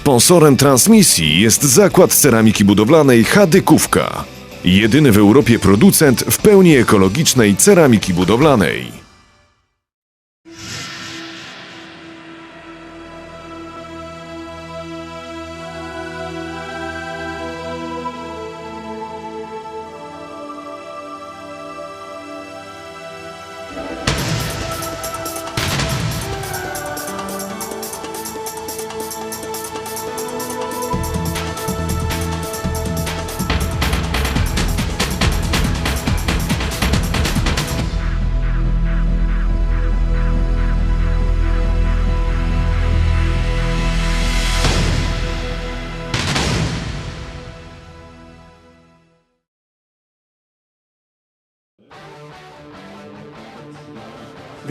Sponsorem transmisji jest zakład ceramiki budowlanej Hadykówka. Jedyny w Europie producent w pełni ekologicznej ceramiki budowlanej.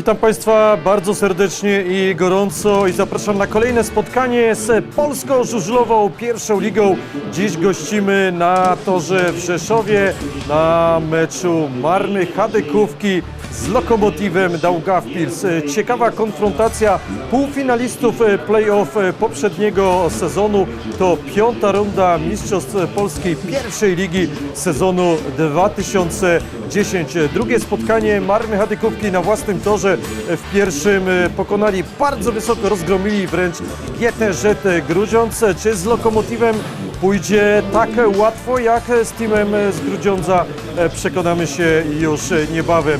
Witam Państwa bardzo serdecznie i gorąco i zapraszam na kolejne spotkanie z Polską Żużlową pierwszą ligą. Dziś gościmy na torze w Rzeszowie na meczu Marny Hadykówki z Lokomotywem Daugavpils. Ciekawa konfrontacja półfinalistów playoff poprzedniego sezonu. To piąta runda Mistrzostw Polskiej pierwszej ligi sezonu 2010. Drugie spotkanie Marny Hadykówki na własnym torze w pierwszym pokonali bardzo wysoko, rozgromili wręcz GTZ Grudziądz. Czy z Lokomotywem pójdzie tak łatwo jak z teamem z Grudziądza? Przekonamy się już niebawem.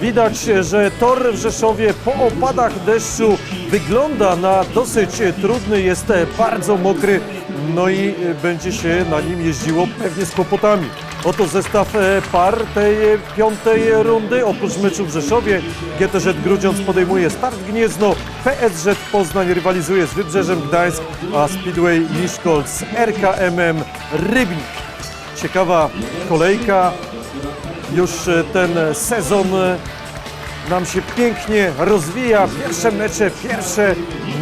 Widać, że tor w Rzeszowie po opadach deszczu wygląda na dosyć trudny, jest bardzo mokry, no i będzie się na nim jeździło pewnie z kłopotami. Oto zestaw e, par tej piątej rundy. Oprócz meczu w Rzeszowie GTZ Grudziądz podejmuje start Gniezno, PSZ Poznań rywalizuje z Wybrzeżem Gdańsk, a Speedway Miskolc z RKMM Rybnik. Ciekawa kolejka, już e, ten sezon e, nam się pięknie rozwija. Pierwsze mecze, pierwsze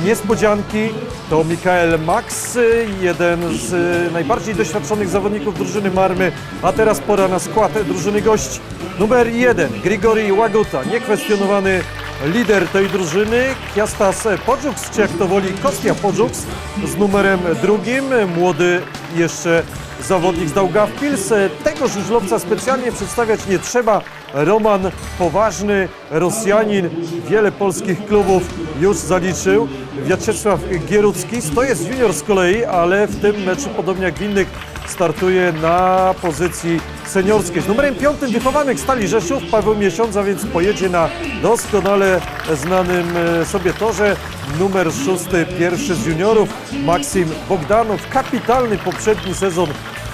niespodzianki. To Mikael Max, e, jeden z e, najbardziej doświadczonych zawodników drużyny Marmy. A teraz pora na skład drużyny gości. Numer jeden, Grigori Łaguta, niekwestionowany lider tej drużyny. Kiastas Podżuks, czy jak to woli, Kostia Podżuks z numerem drugim. Młody jeszcze zawodnik z Daugavpils. Tego żużlowca specjalnie przedstawiać nie trzeba. Roman Poważny, Rosjanin, wiele polskich klubów już zaliczył. Wiaczesław Gierucki, to jest junior z kolei, ale w tym meczu, podobnie jak w innych, startuje na pozycji seniorskiej. Z numerem piątym wychowanych Stali Rzeszów, Paweł Miesiąca, więc pojedzie na doskonale znanym e, sobie torze. Numer szósty, pierwszy z juniorów, Maksim Bogdanow. Kapitalny poprzedni sezon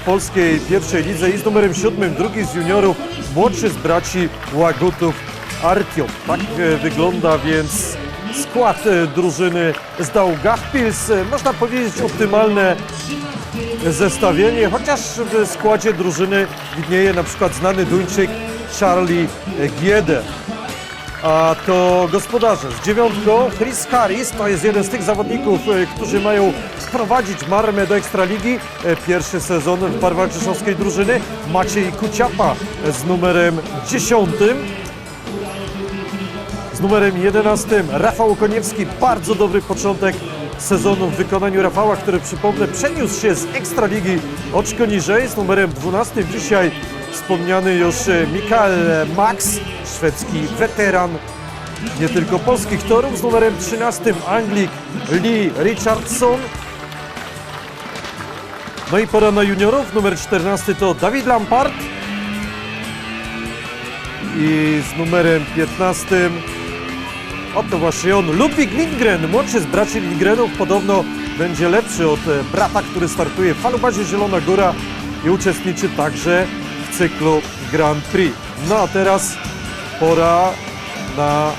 polskiej pierwszej lidze i z numerem siódmym, drugi z juniorów, młodszy z braci Łagutów, Artiom. Tak e, wygląda więc skład e, drużyny z Daugavpils. E, Można powiedzieć optymalne zestawienie, chociaż w składzie drużyny widnieje na przykład znany Duńczyk Charlie Giede. A to gospodarze z dziewiątką Chris Harris, to jest jeden z tych zawodników, którzy mają wprowadzić Marmę do Ekstraligi. E, Pierwszy sezon w barwach drużyny. Maciej Kuciapa z numerem 10. Z numerem 11 Rafał Koniewski, bardzo dobry początek sezonu w wykonaniu Rafała, który przypomnę przeniósł się z Ekstraligi oczko niżej. Z numerem 12 dzisiaj wspomniany już e, Mikael Max, szwedzki weteran nie tylko polskich torów. Z numerem 13 Anglik Lee Richardson. No i pora na juniorów. Numer 14 to Dawid Lampard. I z numerem 15 Oto właśnie on, Ludwik Lindgren, młodszy z braci Lindgrenów, podobno będzie lepszy od e, brata, który startuje w Falubazie Zielona Góra i uczestniczy także w cyklu Grand Prix. No a teraz pora na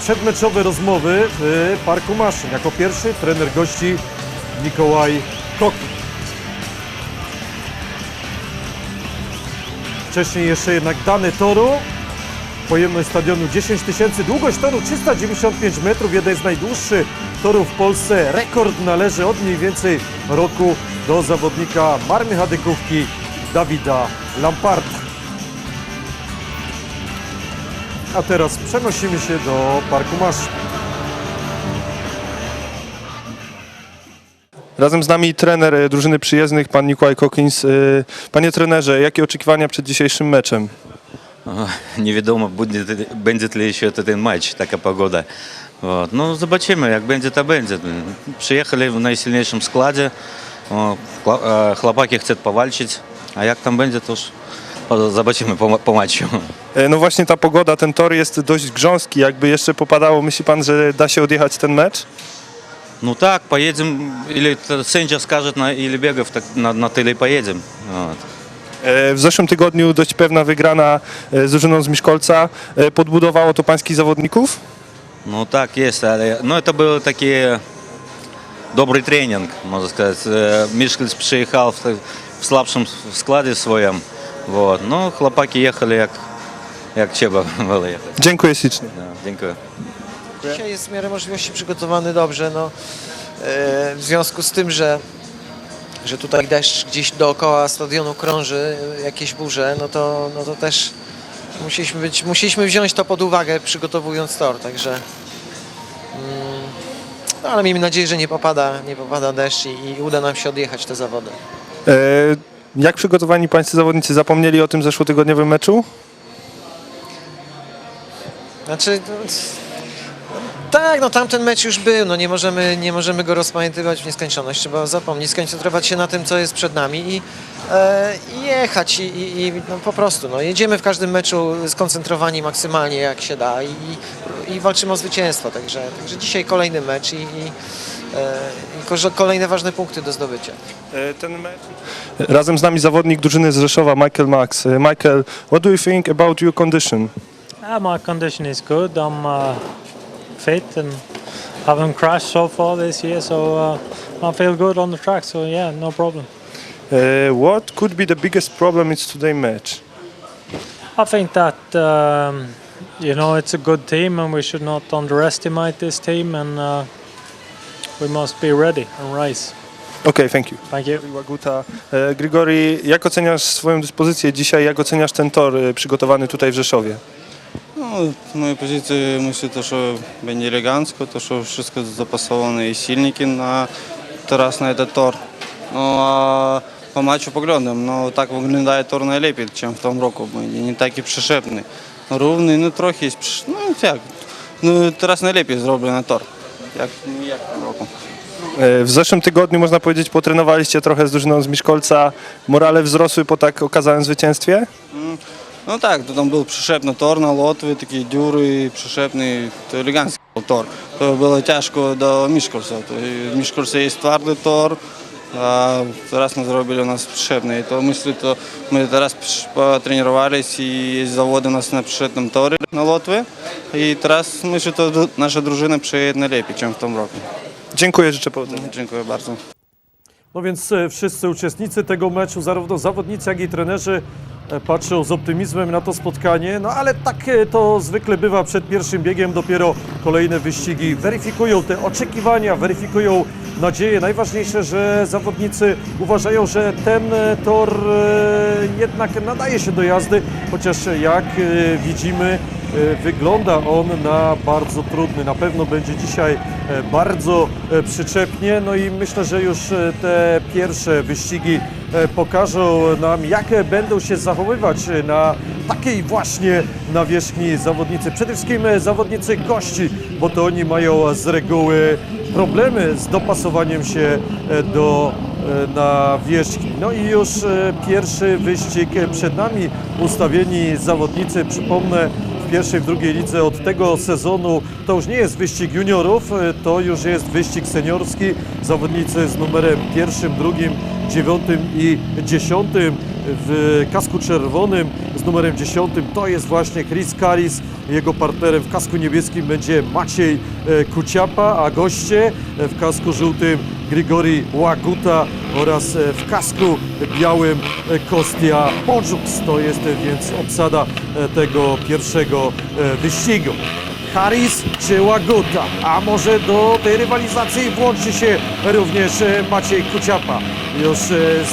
przedmeczowe rozmowy w Parku Maszyn. Jako pierwszy trener gości Mikołaj Koki. Wcześniej jeszcze jednak dane toru. Pojemność stadionu 10 tysięcy, długość toru 395 metrów, jeden z najdłuższych torów w Polsce. Rekord należy od mniej więcej roku do zawodnika Marmy Hadykówki Dawida Lamparta. A teraz przenosimy się do Parku Maszyn. Razem z nami trener e, drużyny przyjezdnych, pan Nikolaj Kokins. E, Panie trenerze, jakie oczekiwania przed dzisiejszym meczem? Ага, Невідомо, буде, буде ли ще ten матч, така погода. От. Ну, побачимо, як буде, то буде. Приїхали в найсильнішому складі. О, хла- е, Хлопаки хочуть повальчити, а як там буде, то ж побачимо по, по матчу. E, No właśnie ta pogoda, ten tor jest dość grząski. Jakby jeszcze popadało, myśli pan, że da się odjechać ten mecz? Ну так, поїдемо, или т- сенча скаже, на, или бегав, так на, на тилі поїдемо. От. E, W zeszłym tygodniu dość pewna wygrana e, z drużyną z Miszkolca. E, Podbudowało to pańskich zawodników? Ну так, є, але ну, це був такий добрий тренінг, можна сказати. Е, Мішкельс приїхав в, в слабшому складі своєму. Вот. Ну, хлопаки їхали як, як треба було їхати. Dziękuję ślicznie. Да, Dziękuję. Dzisiaj jest w miarę możliwości przygotowany dobrze. No, e, w związku z tym, że że tutaj deszcz gdzieś dookoła stadionu krąży, jakieś burze, no to, no to też musieliśmy, być, musieliśmy wziąć to pod uwagę przygotowując tor, także mm, no ale miejmy nadzieję, że nie popada, nie popada deszcz i, i uda nam się odjechać te zawody. E, jak przygotowani Państwo zawodnicy zapomnieli o tym zeszłotygodniowym meczu? Znaczy, tak, no tamten mecz już był, no nie możemy, nie możemy go rozpamiętywać w nieskończoność, trzeba zapomnieć, skoncentrować się na tym, co jest przed nami i, e, jechać i, i, i no, po prostu, no jedziemy w każdym meczu skoncentrowani maksymalnie jak się da i, i, i walczymy o zwycięstwo, także, także dzisiaj kolejny mecz i, i, e, i kolejne ważne punkty do zdobycia. E, Ten mecz. Razem z nami zawodnik drużyny z Rzeszowa, Michael Max. E, Michael, what do you think about your condition? Uh, my condition is good. I'm uh, fit and haven't crashed so far this year, so uh, I feel good on the track. So yeah, no problem. Uh, what could be the biggest problem in today's match? I think that um, you know it's a good team, and we should not underestimate this team, and uh, we must be ready and race. Okay, thank you. Thank you. Łaguta. E, Grigori, jak oceniasz swoją dyspozycję dzisiaj? Jak oceniasz ten tor e, przygotowany tutaj w Rzeszowie? No, z mojej pozycji to, że będzie to, że wszystko zapasowane i silniki na teraz na ten tor. No a po meczu poglądam, no tak wygląda tor najlepiej, czym w tym roku nie taki przeszepny. No, równy, no trochę jest, no jak, no teraz najlepiej zrobiony tor, jak, w tym roku. E, w zeszłym tygodniu, można powiedzieć, potrenowaliście trochę z drużyną z Miszkolca. Morale wzrosły po tak okazanym zwycięstwie? Mm, Ну так, то там був пришепний тор на Лотві, такий дюрий, пришепний, то елегантський був тор. То було тяжко до Мішкорса. То і в Мішкорсі є твердий тор, а зараз ми зробили у нас пришепний. То мислю, то ми зараз пш- потренувалися і заводили нас на пришепному торі на Лотві. І зараз мислю, то ду- наша дружина przyjedzie najlepiej, ніж в тому році. Dziękuję, życzę powodzenia. Dziękuję bardzo. No więc e, wszyscy uczestnicy tego meczu, zarówno zawodnicy, jak i trenerzy e, patrzą z optymizmem na to spotkanie, no ale tak e, to zwykle bywa przed pierwszym biegiem, dopiero kolejne wyścigi weryfikują te oczekiwania, weryfikują nadzieje. Najważniejsze, że zawodnicy uważają, że ten e, tor jednak nadaje się do jazdy, chociaż jak widzimy, Wygląda on na bardzo trudny. Na pewno będzie dzisiaj bardzo przyczepnie. No i myślę, że już te pierwsze wyścigi pokażą nam, jak będą się zachowywać e, na takiej właśnie nawierzchni zawodnicy. Przede wszystkim e, zawodnicy kości, bo to oni mają z reguły problemy z dopasowaniem się e, do e, nawierzchni. No i już e, pierwszy wyścig e, przed nami. Ustawieni zawodnicy, przypomnę, pierwszej, w drugiej lidze od tego sezonu to już nie jest wyścig juniorów, e, to już jest wyścig seniorski. Zawodnicy z numerem pierwszym, drugim, dziewiątym i dziesiątym w kasku czerwonym z numerem dziesiątym to jest właśnie Chris Karis. Jego partnerem w kasku niebieskim będzie Maciej e, Kuciapa, a goście e, w kasku żółtym Grigori Łaguta oraz e, w kasku białym e, Kostia Podżuks. To jest e, więc obsada tego pierwszego wyścigu. Harris czy Łaguta, a może do tej rywalizacji włączy się również Maciej Kuciapa. Już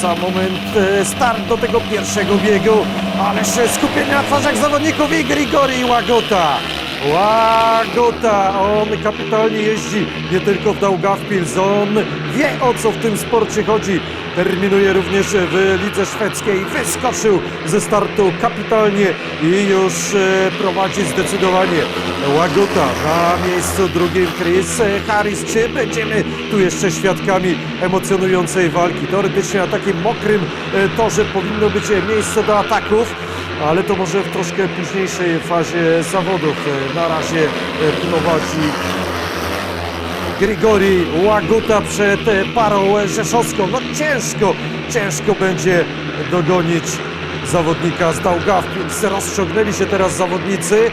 za moment start do tego pierwszego biegu, ależ skupienie na twarzach zawodników i Grigori Łaguta. Łagota, on kapitalnie jeździ, nie tylko w Daugavpils, on wie o co w tym sporcie chodzi. Terminuje również w lidze szwedzkiej, wyskoczył ze startu kapitalnie i już e, prowadzi zdecydowanie. Łagota na miejscu drugim, Chris Harris. Czy będziemy tu jeszcze świadkami emocjonującej walki? Teoretycznie na takim mokrym e, torze powinno być miejsce do ataków ale to może w troszkę późniejszej fazie zawodów. E, Na razie e, prowadzi Grigori Łaguta przed e, parą rzeszowską. No ciężko, ciężko będzie dogonić zawodnika z Daugavpils. Rozciągnęli się teraz zawodnicy.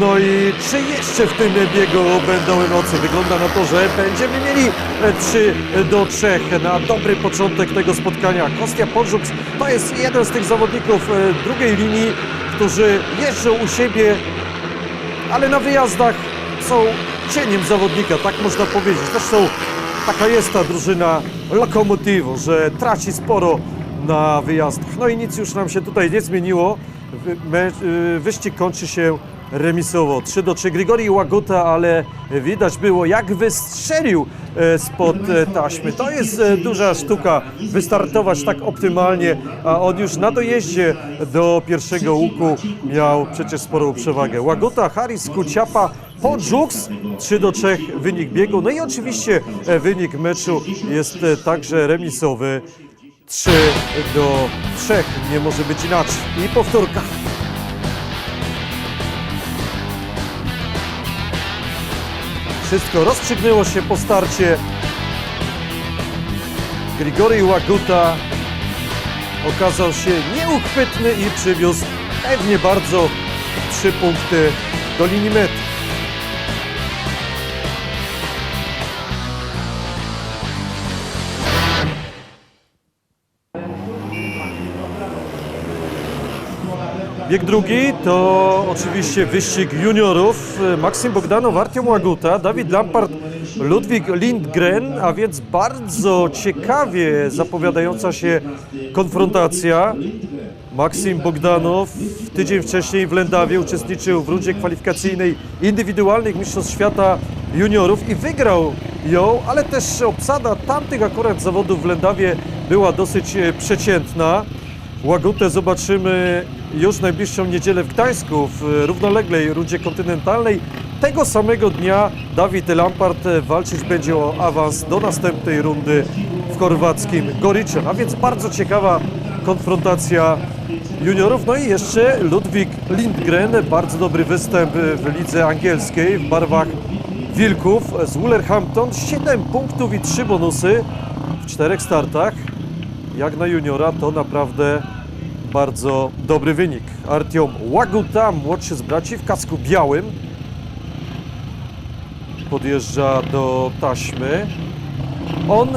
No i czy jeszcze w tym biegu będą emocje? Wygląda na to, że będziemy mieli e, 3 do 3 na dobry początek tego spotkania. Kostia Podżuks to jest jeden z tych zawodników e, drugiej linii, którzy jeżdżą u siebie, ale na wyjazdach są cieniem zawodnika, tak można powiedzieć. Zresztą taka jest ta drużyna Lokomotivu, że traci sporo na wyjazdach. No i nic już nam się tutaj nie zmieniło. Y, Wyścig kończy się remisowo. 3 do 3 Grigori Łaguta, ale widać było jak wystrzelił e, spod e, taśmy. To jest e, duża sztuka wystartować tak optymalnie, a on już na dojeździe do pierwszego łuku miał przecież sporą przewagę. Łaguta, Harris, Kuciapa, Podżuks 3 do 3 wynik biegu. No i oczywiście wynik meczu jest także remisowy. 3 do 3. Nie może być inaczej. I powtórka. Wszystko rozstrzygnęło się po starcie. Grigori Łaguta okazał się nieuchwytny i przywiózł pewnie bardzo trzy punkty do linii mety. Bieg drugi to oczywiście wyścig juniorów. Maksim Bogdanow, Artiom Łaguta, Dawid Lampard, Ludwik Lindgren, a więc bardzo ciekawie zapowiadająca się konfrontacja. Maksim Bogdanow tydzień wcześniej w Lendawie uczestniczył w rundzie kwalifikacyjnej indywidualnych Mistrzostw Świata Juniorów i wygrał ją, ale też obsada tamtych akurat zawodów w Lendawie była dosyć e, przeciętna. Łagutę zobaczymy już najbliższą niedzielę w Gdańsku w równoległej rundzie kontynentalnej. Tego samego dnia Dawid Lampart e, walczyć będzie o awans do następnej rundy w chorwackim Goriczu. A więc bardzo ciekawa konfrontacja juniorów. No i jeszcze Ludwik Lindgren, bardzo dobry występ w lidze angielskiej w barwach Wilków z Wolverhampton. 7 punktów i 3 bonusy w czterech startach jak na juniora to naprawdę bardzo dobry wynik. Artiom Łaguta, młodszy z braci w kasku białym, podjeżdża do taśmy. On,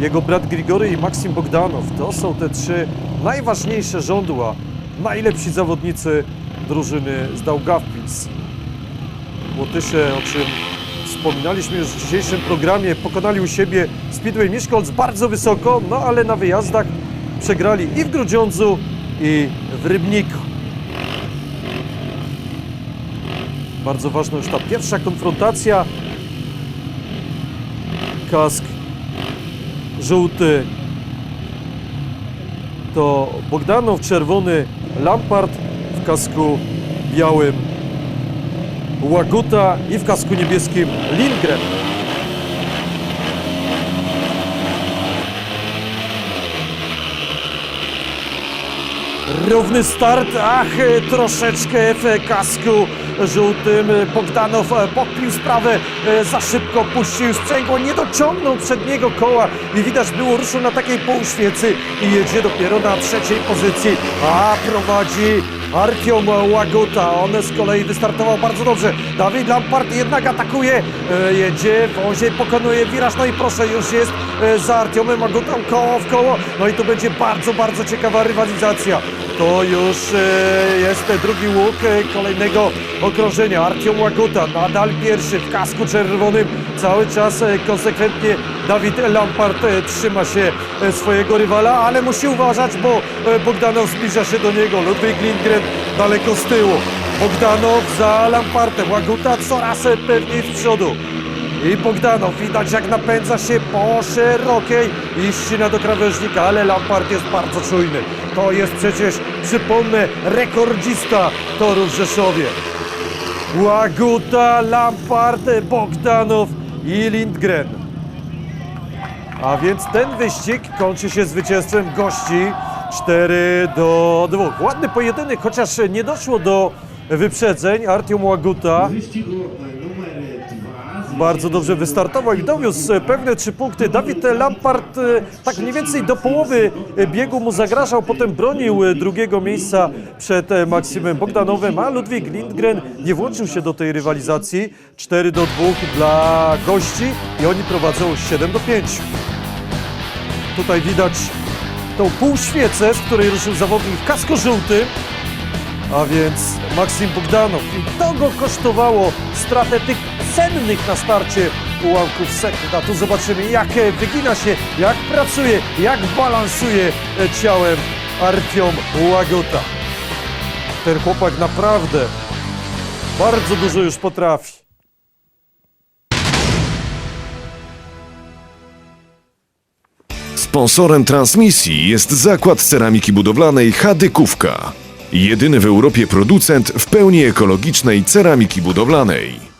jego brat Grigory i Maksim Bogdanow to są te trzy najważniejsze żądła, najlepsi zawodnicy drużyny z Daugavpils. Łotysze, o czym wspominaliśmy już w dzisiejszym programie, pokonali u siebie Speedway Miskolc bardzo wysoko, no ale na wyjazdach przegrali i w Grudziądzu, i w Rybniku. Bardzo ważna już ta pierwsza konfrontacja. Kask żółty to Bogdanow, czerwony Lampard w kasku białym Łaguta i w kasku niebieskim Lindgren. Równy start, ach, troszeczkę w kasku żółtym. Bogdanow e, pokpił sprawę, e, za szybko puścił sprzęgło, nie dociągnął przedniego koła i widać było ruszył na takiej półświecy i jedzie dopiero na trzeciej pozycji, a prowadzi Artiom Łaguta. On z kolei wystartował bardzo dobrze. Dawid Lampard jednak atakuje, e, jedzie, wozie, pokonuje wiraż, no i proszę, już jest e, za Artiomem Łagutą koło w koło. No i tu będzie bardzo, bardzo ciekawa rywalizacja. To już e, jest drugi łuk kolejnego okrążenia. Artiom Łaguta nadal pierwszy w kasku czerwonym. Cały czas konsekwentnie Dawid Lampard e, trzyma się e, swojego rywala, ale musi uważać, bo e, Bogdanow zbliża się do niego. Ludwik Lindgren daleko z tyłu. Bogdanow za Lampartem. Łaguta coraz pewniej z przodu. I Bogdanow widać jak napędza się po szerokiej i ścina do krawężnika, ale Lampart jest bardzo czujny. To jest przecież, przypomnę, rekordzista toru w Rzeszowie. Łaguta, Lampart, Bogdanow i Lindgren. A więc ten wyścig kończy się zwycięstwem gości 4 do 2. Ładny pojedynek, chociaż nie doszło do wyprzedzeń. Artiom Łaguta bardzo dobrze wystartował i dowiózł pewne trzy punkty. Dawid Lampart e, tak mniej więcej do połowy biegu mu zagrażał, potem bronił drugiego miejsca przed Maksymem Bogdanowem, a Ludwik Lindgren nie włączył się do tej rywalizacji. 4 do 2 dla gości i oni prowadzą 7 do 5. Tutaj widać tą półświecę, z której ruszył zawodnik w kasku żółtym. A więc Maksim Bogdanow. I to go kosztowało stratę tych cennych na starcie ułamków sekund. Tu zobaczymy, jak wygina się, jak pracuje, jak balansuje e, ciałem Artiom Łaguta. Ten chłopak naprawdę bardzo dużo już potrafi. Sponsorem transmisji jest zakład ceramiki budowlanej Hadykówka. Jedyny w Europie producent w pełni ekologicznej ceramiki budowlanej.